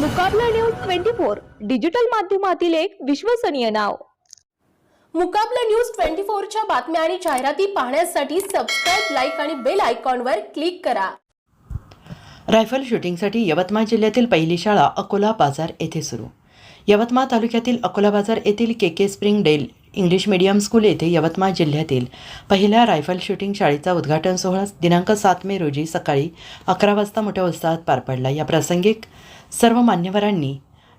Mukabla news twenty four. Digital माध्यमातील एक विश्वसनीय नाव. मुकाबला न्यूज ट्वेंटी फोरच्या बातम्या आणि जाहिराती पाहण्यासाठी सबस्क्राईब लाईक आणि बेल आयकॉनवर क्लिक करा. रायफल शूटिंगसाठी यवतमाळ जिल्ह्यातील पहिली शाळा अकोला बाजार येथे सुरू. यवतमाळ तालुक्यातील अकोला बाजार येथील K K spring dale English medium school येथे यवतमाळ जिल्ह्यातील पहिल्या रायफल शूटिंग शाळेचा उद्घाटन सोहळा दिनांक सात मे रोजी सकाळी अकरा वाजता मोठ्या उत्साहात पार पडला. या प्रासंगिक सर्व मान्यवरांनी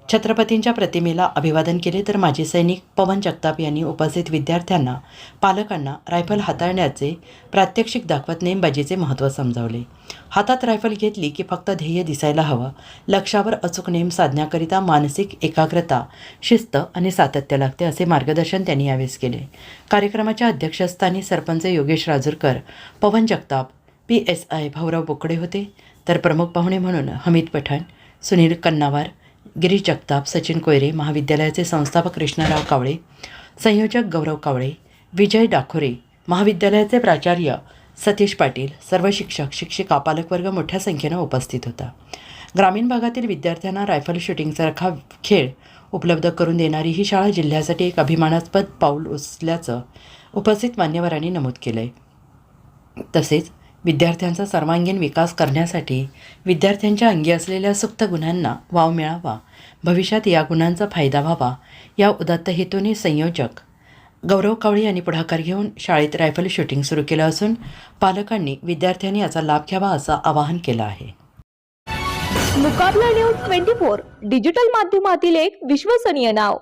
छत्रपतींच्या प्रतिमेला अभिवादन केले तर माजी सैनिक पवन जगताप यांनी उपस्थित विद्यार्थ्यांना पालकांना रायफल हाताळण्याचे प्रात्यक्षिक दाखवत नेमबाजीचे महत्त्व समजावले. हातात रायफल घेतली की फक्त ध्येय दिसायला हवं. लक्षावर अचूक नेम साधण्याकरिता मानसिक एकाग्रता शिस्त आणि सातत्य लागते असे मार्गदर्शन त्यांनी यावेळेस केले. कार्यक्रमाच्या अध्यक्षस्थानी sarpanch Yogesh Rajurkar Pawan Jagtap P S I Bhaurao Bokade होते. तर प्रमुख पाहुणे म्हणून हमीद पठाण सुनील कन्नावार गिरीश जगताप सचिन कोयरे महाविद्यालयाचे संस्थापक कृष्णराव कावळे संयोजक गौरव कावळे विजय डाखोरे महाविद्यालयाचे प्राचार्य सतीश पाटील सर्व शिक्षक शिक्षिका पालकवर्ग मोठ्या संख्येनं उपस्थित होता. ग्रामीण भागातील विद्यार्थ्यांना रायफल शूटिंगसारखा खेळ उपलब्ध करून देणारी ही शाळा जिल्ह्यासाठी एक अभिमानास्पद पाऊल उचल्याचं उपस्थित मान्यवरांनी नमूद केलं आहे तसेच विद्यार्थ्यांचा सर्वांगीण विकास करण्यासाठी विद्यार्थ्यांच्या अंगी असलेल्या सुप्त गुणांना वाव मिळावा. भविष्यात या गुणांचा फायदा व्हावा. या उदात्त हेतूने संयोजक गौरव कावळे यांनी पुढाकार घेऊन शाळेत रायफल शूटिंग सुरू केलं असून पालकांनी विद्यार्थ्यांनी याचा लाभ घ्यावा असं आवाहन केलं आहे. Mukabla news twenty four digital माध्यमातील एक विश्वसनीय नाव.